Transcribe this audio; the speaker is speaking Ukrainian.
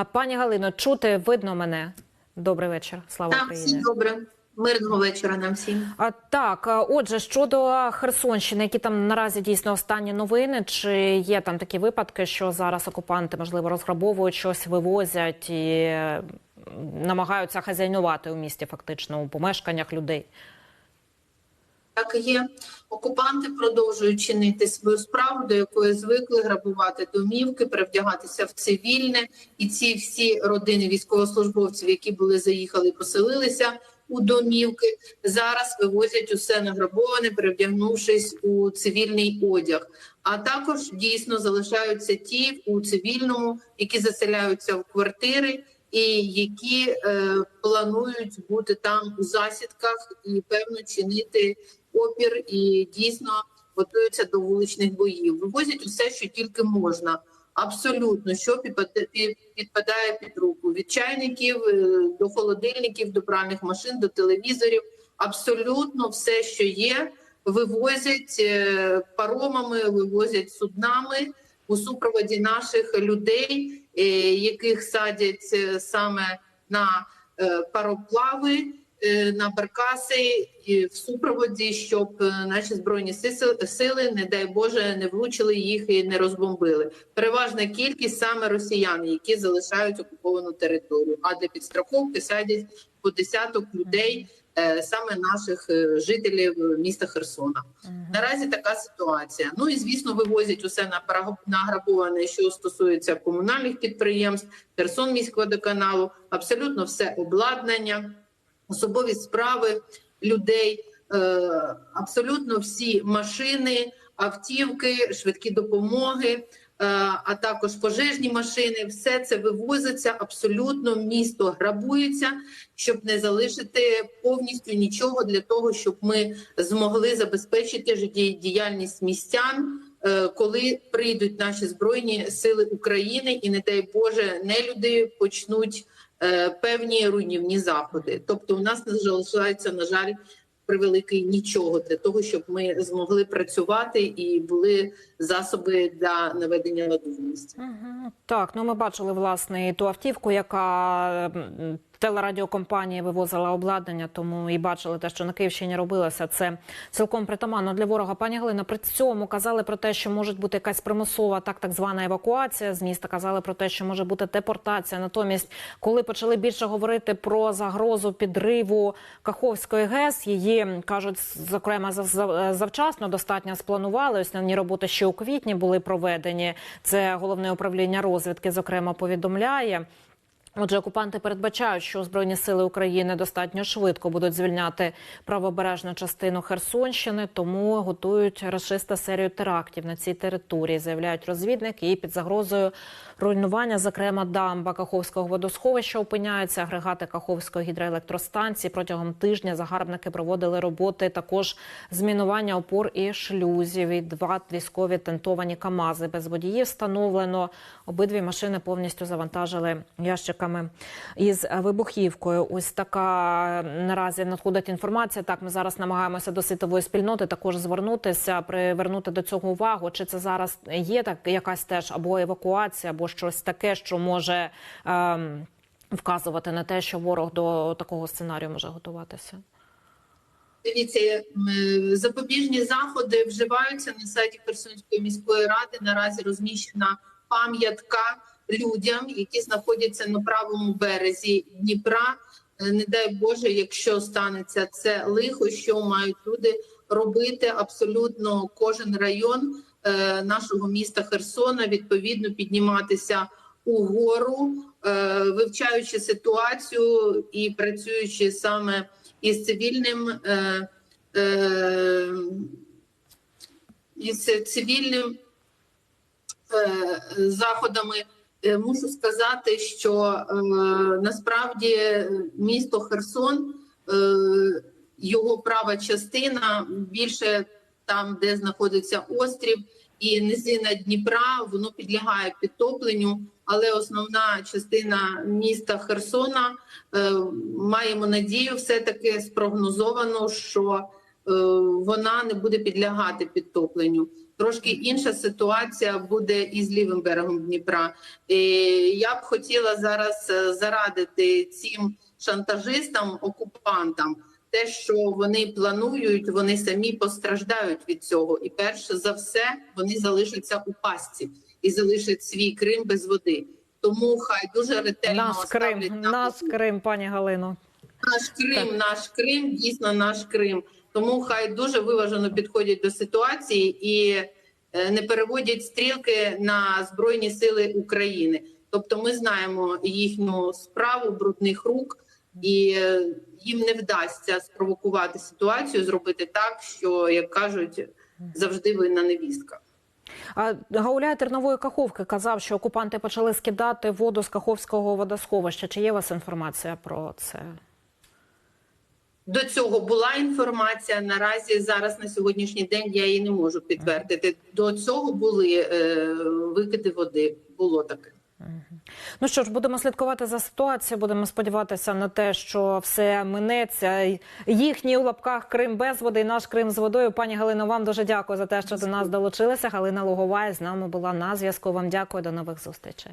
А пані Галино, чути видно мене? Добрий вечір. Слава Так, Україні. всім добре. Мирного вечора нам всім. А так, отже, щодо Херсонщини, які там наразі дійсно останні новини, чи є там такі випадки, що зараз окупанти можливо розграбовують щось, вивозять і намагаються хазяйнувати у місті, фактично у помешканнях людей? Так і є. Окупанти продовжують чинити свою справу, до якої звикли грабувати домівки, перевдягатися в цивільне, і ці всі родини військовослужбовців, які були заїхали, поселилися у домівки, зараз вивозять усе награбоване, перевдягнувшись у цивільний одяг. А також дійсно залишаються ті у цивільному, які заселяються в квартири. І які е, планують бути там у засідках і певно чинити опір і дійсно готуються до вуличних боїв. Вивозять усе, що тільки можна. Абсолютно, що підпадає під руку від чайників е, до холодильників, до пральних машин, до телевізорів. Абсолютно все, що є, вивозять е, паромами, вивозять суднами у супроводі наших людей, е, яких садять саме на пароплави, на баркаси і в супроводі, щоб е, наші збройні сили, не дай Боже, не влучили їх і не розбомбили. Переважна кількість саме росіян, які залишають окуповану територію. А для підстраховки садять по десяток людей, е, саме наших е, жителів міста Херсона. Наразі така ситуація. Ну і звісно, вивозять усе на награбоване, що стосується комунальних підприємств, Херсон міськводоканалу, абсолютно все обладнання, особові справи людей, е, абсолютно всі машини, автівки, швидкі допомоги. е, А також пожежні машини, все це вивозиться абсолютно. Місто грабується, щоб не залишити повністю нічого для того, щоб ми змогли забезпечити життєдіяльність містян, е, коли прийдуть наші збройні сили України, і не дай Боже, нелюди почнуть е, певні руйнівні заходи. Тобто, у нас не залишається, на жаль, превеликий нічого для того, щоб ми змогли працювати і були засоби для наведення місті. Так, ну ми бачили власне ту автівку, яка телерадіокомпанія вивозила обладнання, тому і бачили те, що на Київщині робилося. Це цілком притаманно для ворога. Пані Галина, при цьому казали про те, що може бути якась примусова, так так звана евакуація з міста. Казали про те, що може бути депортація. Натомість, коли почали більше говорити про загрозу підриву Каховської ГЕС, її кажуть, зокрема, зав- зав- завчасно достатньо спланували. Основні роботи ще у квітні були проведені. Це головне управління розвідки, зокрема, повідомляє. Отже, окупанти передбачають, що збройні сили України достатньо швидко будуть звільняти правобережну частину Херсонщини, тому готують расиста серію терактів на цій території. Заявляють розвідники і під загрозою руйнування, зокрема дамба Каховського водосховища, опиняються агрегати Каховської гідроелектростанції. Протягом тижня загарбники проводили роботи також змінування опор і шлюзів. І два військові тентовані камази без водіїв встановлено. Обидві машини повністю завантажили ящиками із вибухівкою. Ось така наразі надходить інформація. Так, ми зараз намагаємося до світової спільноти також звернутися, привернути до цього увагу. Чи це зараз є так якась теж або евакуація, або щось таке, що може ем, вказувати на те, що ворог до такого сценарію може готуватися? Дивіться, е, запобіжні заходи вживаються на сайті Херсонської міської ради. Наразі розміщена пам'ятка людям, які знаходяться на правому березі Дніпра. Е, Не дай Боже, якщо станеться це лихо, що мають люди робити абсолютно кожен район е, нашого міста Херсона, відповідно підніматися угору, е, вивчаючи ситуацію і працюючи саме із цивільним е, е, із цивільним е, заходами. Е, Мушу сказати, що е, насправді місто Херсон, е, його права частина більше там, де знаходиться острів і низина Дніпра, воно підлягає підтопленню. Але основна частина міста Херсона е, маємо надію, все таки спрогнозовано, що е, вона не буде підлягати підтопленню. Трошки інша ситуація буде і з лівим берегом Дніпра. І я б хотіла зараз е, зарадити цим шантажистам, окупантам, те, що вони планують, вони самі постраждають від цього. І перше за все вони залишаться у пастці і залишать свій Крим без води. Тому хай дуже ретельно ставлять Крим, на наш Крим, пані Галино. Наш Крим, наш Крим, дійсно наш Крим. Тому хай дуже виважено підходять до ситуації і е, не переводять стрілки на збройні сили України. Тобто, ми знаємо їхню справу брудних рук, і е, їм не вдасться спровокувати ситуацію, зробити так, що як кажуть, завжди винна невістка. А Гауляй Тернової Каховки казав, що окупанти почали скидати воду з Каховського водосховища. Чи є у вас інформація про це? До цього була інформація. Наразі зараз на сьогоднішній день я її не можу підтвердити. До цього були е, викиди води. Було таке. Ну що ж, будемо слідкувати за ситуацією. Будемо сподіватися на те, що все минеться. Їхній у лапках Крим без води, наш Крим з водою. Пані Галино, вам дуже дякую за те, що до нас долучилися. Галина Луговай з нами була на зв'язку. Вам дякую. До нових зустрічей.